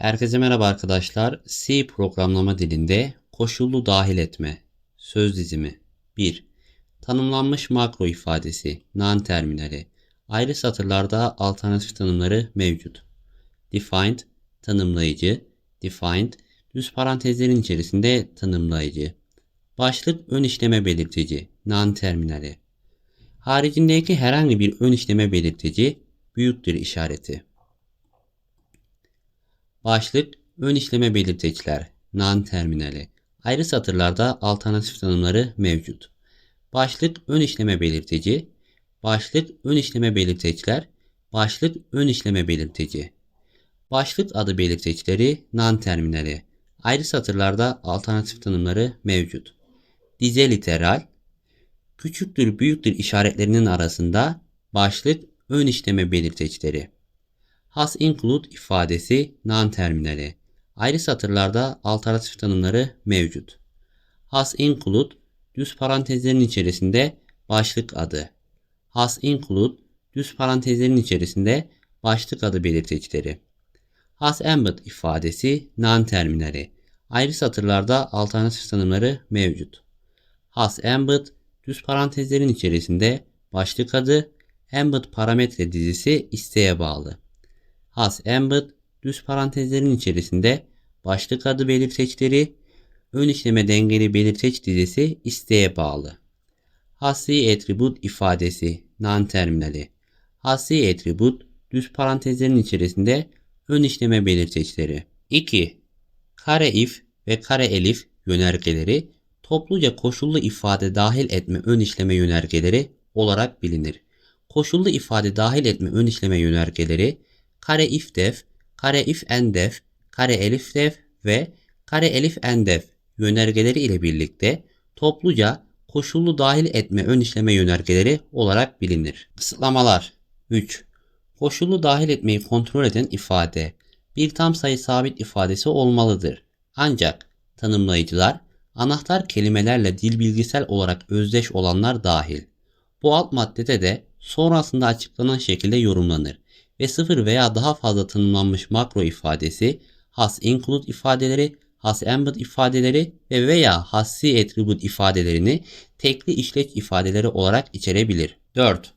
Herkese merhaba arkadaşlar. C programlama dilinde koşullu dahil etme. Söz dizimi 1. Tanımlanmış makro ifadesi non terminali. Ayrı satırlarda alternatif tanımları mevcut. Defined tanımlayıcı, defined düz parantezlerin içerisinde tanımlayıcı. Başlık ön işleme belirtici non terminali. Haricindeki herhangi bir ön işleme belirtici büyüktür işareti. Başlık ön işleme belirteciler non terminali. Ayrı satırlarda alternatif tanımları mevcut. Başlık ön işleme belirteci, başlık ön işleme belirteciler, başlık ön işleme belirteci. Başlık adı belirtecileri non terminali. Ayrı satırlarda alternatif tanımları mevcut. Dize literal, küçüktür büyüktür işaretlerinin arasında başlık ön işleme belirtecileri. Has include ifadesi non terminali. Ayrı satırlarda alternatif tanımları mevcut. Has include düz parantezlerin içerisinde başlık adı. Has include düz parantezlerin içerisinde başlık adı belirtecileri. Has embed ifadesi non terminali. Ayrı satırlarda alternatif tanımları mevcut. Has embed düz parantezlerin içerisinde başlık adı, embed parametre dizisi isteğe bağlı. Has embed düz parantezlerin içerisinde başlık adı belirteçleri, ön işleme dengeli belirteç dizisi isteğe bağlı. Hassi attribute ifadesi non terminali. Hassi attribute düz parantezlerin içerisinde ön işleme belirteçleri. 2. Kare if ve kare elif yönergeleri topluca koşullu ifade dahil etme ön işleme yönergeleri olarak bilinir. Koşullu ifade dahil etme ön işleme yönergeleri kare if def, kare if en def, kare elif def ve kare elif en def yönergeleri ile birlikte topluca koşullu dahil etme ön işleme yönergeleri olarak bilinir. Kısıtlamalar 3. Koşullu dahil etmeyi kontrol eden ifade bir tam sayı sabit ifadesi olmalıdır. Ancak tanımlayıcılar anahtar kelimelerle dil bilgisel olarak özdeş olanlar dahil. Bu alt maddede de sonrasında açıklanan şekilde yorumlanır ve sıfır veya daha fazla tanımlanmış makro ifadesi, has include ifadeleri, has embed ifadeleri ve veya hassi attribute ifadelerini tekli işleç ifadeleri olarak içerebilir. 4.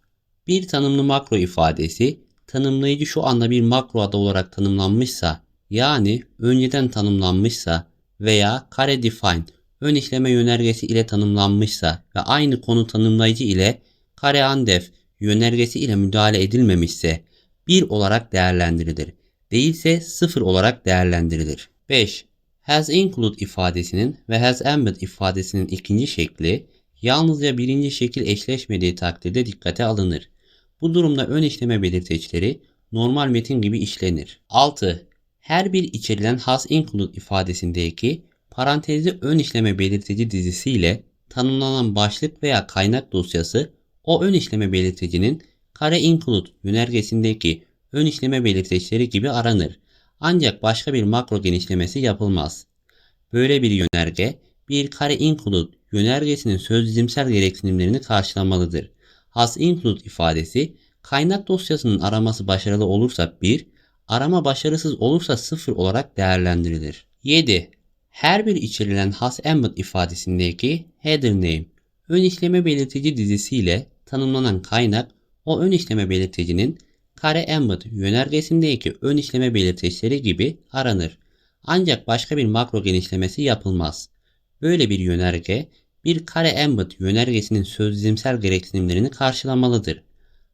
Bir tanımlı makro ifadesi, tanımlayıcı şu anda bir makro adı olarak tanımlanmışsa, yani önceden tanımlanmışsa veya kare define ön işleme yönergesi ile tanımlanmışsa ve aynı konu tanımlayıcı ile kare andef yönergesi ile müdahale edilmemişse 1 olarak değerlendirilir. Değilse 0 olarak değerlendirilir. 5. Has include ifadesinin ve has embed ifadesinin ikinci şekli yalnızca birinci şekil eşleşmediği takdirde dikkate alınır. Bu durumda ön işleme belirteçleri normal metin gibi işlenir. 6. Her bir içerilen has include ifadesindeki parantezli ön işleme belirteci dizisiyle tanımlanan başlık veya kaynak dosyası o ön işleme belirtecinin kare include yönergesindeki ön işleme belirteçleri gibi aranır. Ancak başka bir makro genişlemesi yapılmaz. Böyle bir yönerge bir kare include yönergesinin söz dizimsel gereksinimlerini karşılamalıdır. Has include ifadesi kaynak dosyasının araması başarılı olursa 1, arama başarısız olursa 0 olarak değerlendirilir. 7. Her bir içerilen has embed ifadesindeki header name ön işleme belirtici dizisiyle tanımlanan kaynak o ön işleme belirticinin kare embed yönergesindeki ön işleme belirteçleri gibi aranır. Ancak başka bir makro genişlemesi yapılmaz. Böyle bir yönerge bir kare embed yönergesinin sözlüğümsel gereksinimlerini karşılamalıdır.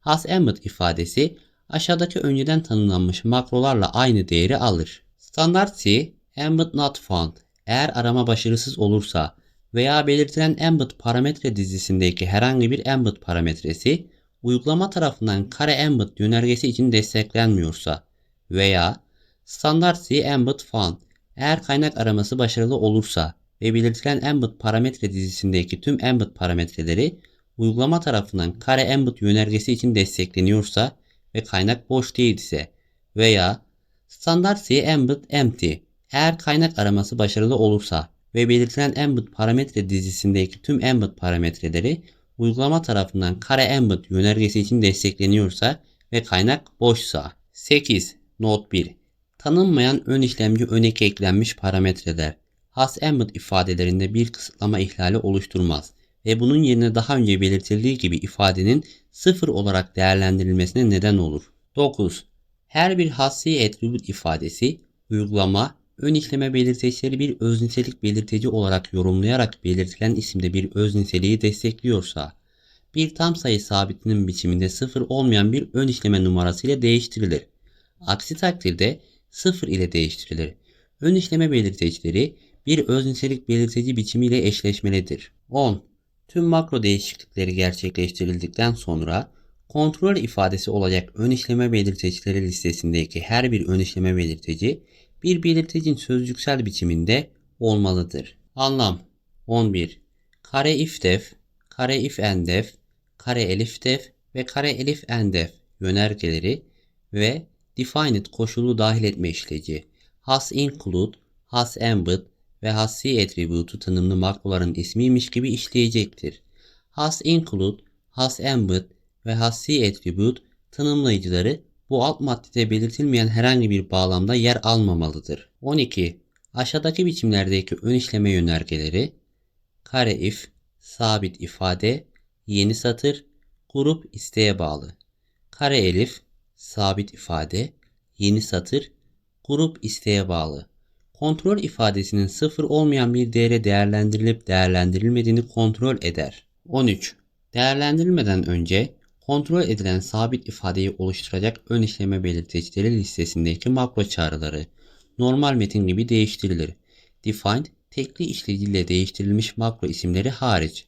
Has embed ifadesi aşağıdaki önceden tanımlanmış makrolarla aynı değeri alır. Standart C, embed not found eğer arama başarısız olursa veya belirtilen embed parametre dizisindeki herhangi bir embed parametresi uygulama tarafından kare embed yönergesi için desteklenmiyorsa veya standart C embed found eğer kaynak araması başarılı olursa ve belirtilen embed parametre dizisindeki tüm embed parametreleri uygulama tarafından kare embed yönergesi için destekleniyorsa ve kaynak boş değilse veya standart C embed empty eğer kaynak araması başarılı olursa ve belirtilen embed parametre dizisindeki tüm embed parametreleri uygulama tarafından kare embed yönergesi için destekleniyorsa ve kaynak boşsa. 8. Not 1. Tanınmayan ön işlemci öne eklenmiş parametreler. Has-Embedded ifadelerinde bir kısıtlama ihlali oluşturmaz ve bunun yerine daha önce belirtildiği gibi ifadenin sıfır olarak değerlendirilmesine neden olur. 9. Her bir hassi attribute ifadesi, uygulama, ön işleme belirteçleri bir öznitelik belirteci olarak yorumlayarak belirtilen isimde bir özniteliği destekliyorsa, bir tam sayı sabitinin biçiminde sıfır olmayan bir ön işleme numarası ile değiştirilir. Aksi takdirde sıfır ile değiştirilir. Ön işleme belirteçleri bir öznitelik belirteci biçimiyle eşleşmelidir. 10. Tüm makro değişiklikleri gerçekleştirildikten sonra kontrol ifadesi olacak ön işleme belirteçleri listesindeki her bir ön işleme belirteci bir belirtecin sözcüksel biçiminde olmalıdır. Anlam 11. Kare if def, kare if endef, kare elif def ve kare elif endef yönergeleri ve defined koşulu dahil etme işleci, has include, has embed ve hassi attribute'u tanımlı makroların ismiymiş gibi işleyecektir. Has include, has embed ve hassi attribute tanımlayıcıları bu alt maddede belirtilmeyen herhangi bir bağlamda yer almamalıdır. 12. Aşağıdaki biçimlerdeki ön işleme yönergeleri kare if, sabit ifade, yeni satır, grup isteğe bağlı. Kare elif, sabit ifade, yeni satır, grup isteğe bağlı. Kontrol ifadesinin sıfır olmayan bir değere değerlendirilip değerlendirilmediğini kontrol eder. 13. Değerlendirilmeden önce kontrol edilen sabit ifadeyi oluşturacak ön işleme belirteçleri listesindeki makro çağrıları normal metin gibi değiştirilir. Defined tekli işleyiciyle değiştirilmiş makro isimleri hariç.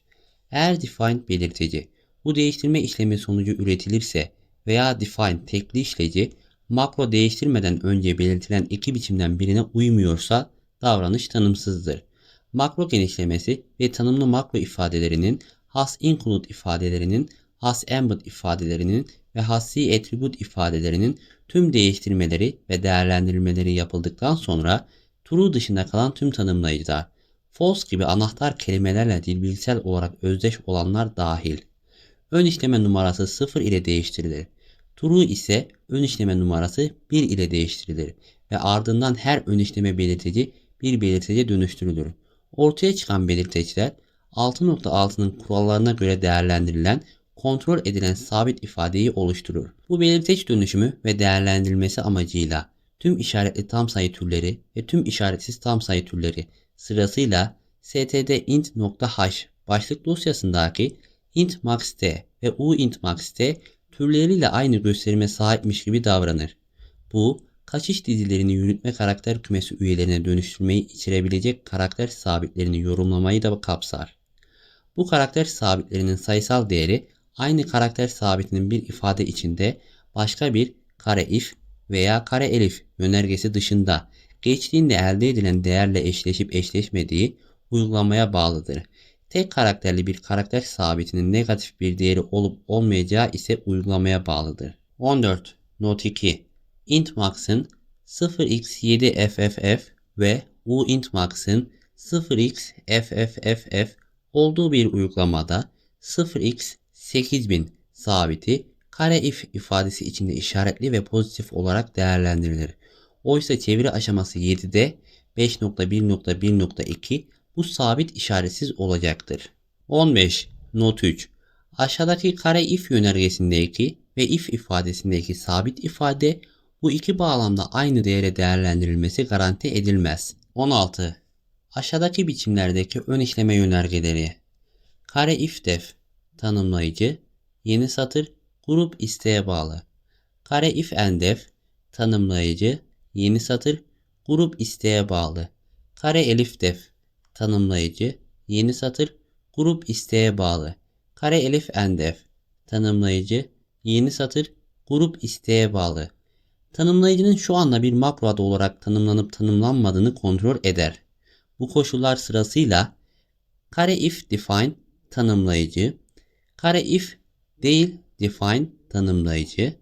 Eğer defined belirteci bu değiştirme işlemi sonucu üretilirse veya define tekli işleci makro değiştirmeden önce belirtilen iki biçimden birine uymuyorsa davranış tanımsızdır. Makro genişlemesi ve tanımlı makro ifadelerinin has include ifadelerinin has embed ifadelerinin ve hassi attribute ifadelerinin tüm değiştirmeleri ve değerlendirilmeleri yapıldıktan sonra true dışında kalan tüm tanımlayıcılar, false gibi anahtar kelimelerle dilbilsel olarak özdeş olanlar dahil. Ön işleme numarası 0 ile değiştirilir. True ise ön işleme numarası 1 ile değiştirilir ve ardından her ön işleme belirtici bir belirteciye dönüştürülür. Ortaya çıkan belirteciler 6.6'nın kurallarına göre değerlendirilen kontrol edilen sabit ifadeyi oluşturur. Bu belirteç dönüşümü ve değerlendirilmesi amacıyla tüm işaretli tam sayı türleri ve tüm işaretsiz tam sayı türleri sırasıyla std int.h başlık dosyasındaki int max t ve u int max t türleriyle aynı gösterime sahipmiş gibi davranır. Bu kaçış dizilerini yürütme karakter kümesi üyelerine dönüştürmeyi içerebilecek karakter sabitlerini yorumlamayı da kapsar. Bu karakter sabitlerinin sayısal değeri aynı karakter sabitinin bir ifade içinde başka bir kare if veya kare elif yönergesi dışında geçtiğinde elde edilen değerle eşleşip eşleşmediği uygulamaya bağlıdır. Tek karakterli bir karakter sabitinin negatif bir değeri olup olmayacağı ise uygulamaya bağlıdır. 14. Not 2. int max'ın 0x7fff ve uint max'ın 0xfff olduğu bir uygulamada 0x 8000 sabiti kare if ifadesi içinde işaretli ve pozitif olarak değerlendirilir. Oysa çeviri aşaması 7'de 5.1.1.2 bu sabit işaretsiz olacaktır. 15. Not 3. Aşağıdaki kare if yönergesindeki ve if ifadesindeki sabit ifade bu iki bağlamda aynı değere değerlendirilmesi garanti edilmez. 16. Aşağıdaki biçimlerdeki ön işleme yönergeleri. Kare if def tanımlayıcı, yeni satır, grup isteğe bağlı. Kare if endef tanımlayıcı, yeni satır, grup isteğe bağlı. Kare elif def tanımlayıcı, yeni satır, grup isteğe bağlı. Kare elif endef tanımlayıcı, yeni satır, grup isteğe bağlı. Tanımlayıcının şu anda bir makro adı olarak tanımlanıp tanımlanmadığını kontrol eder. Bu koşullar sırasıyla kare if define tanımlayıcı, kare if değil define tanımlayıcı,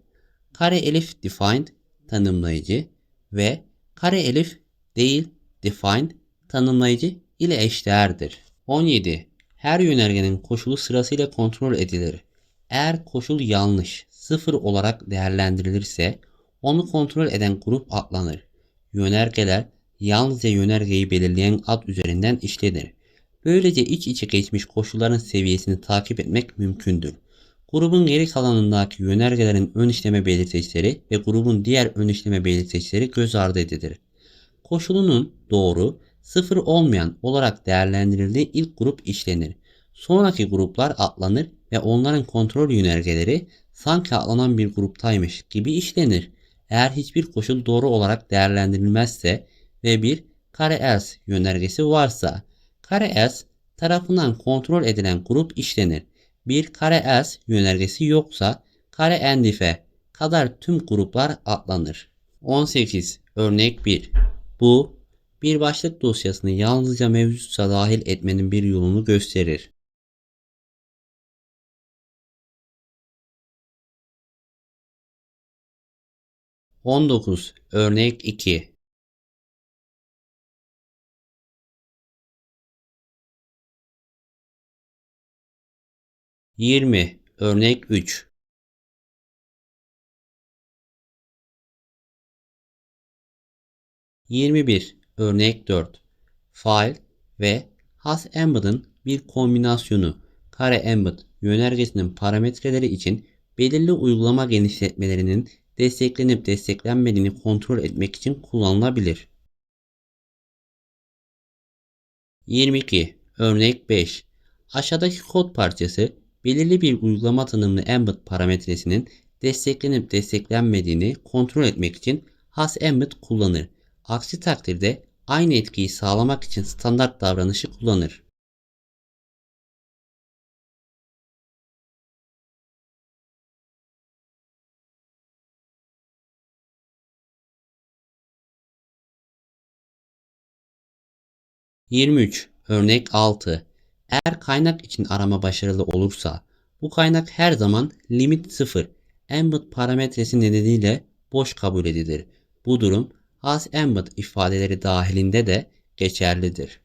kare elif defined tanımlayıcı ve kare elif değil defined tanımlayıcı ile eşdeğerdir. 17. Her yönergenin koşulu sırasıyla kontrol edilir. Eğer koşul yanlış, sıfır olarak değerlendirilirse onu kontrol eden grup atlanır. yönergeler yalnızca yönergeyi belirleyen ad üzerinden işlenir. Böylece iç içe geçmiş koşulların seviyesini takip etmek mümkündür. Grubun geri kalanındaki yönergelerin ön işleme belirteçleri ve grubun diğer ön işleme belirteçleri göz ardı edilir. Koşulunun doğru, sıfır olmayan olarak değerlendirildiği ilk grup işlenir. Sonraki gruplar atlanır ve onların kontrol yönergeleri sanki atlanan bir gruptaymış gibi işlenir. Eğer hiçbir koşul doğru olarak değerlendirilmezse ve bir kare else yönergesi varsa kare else tarafından kontrol edilen grup işlenir. Bir kare else yönergesi yoksa kare endife kadar tüm gruplar atlanır. 18. Örnek 1. Bu bir başlık dosyasını yalnızca mevcutsa dahil etmenin bir yolunu gösterir. 19. Örnek 2. Yirmi. Örnek 3. Yirmi bir. Örnek 4. File ve has embed'ın bir kombinasyonu kare embed yönergesinin parametreleri için belirli uygulama genişletmelerinin desteklenip desteklenmediğini kontrol etmek için kullanılabilir. 22. Örnek 5. Aşağıdaki kod parçası belirli bir uygulama tanımlı embed parametresinin desteklenip desteklenmediğini kontrol etmek için has embed kullanır. Aksi takdirde aynı etkiyi sağlamak için standart davranışı kullanır. 23. Örnek 6. Eğer kaynak için arama başarılı olursa bu kaynak her zaman limit 0 embed parametresi nedeniyle boş kabul edilir. Bu durum has embed ifadeleri dahilinde de geçerlidir.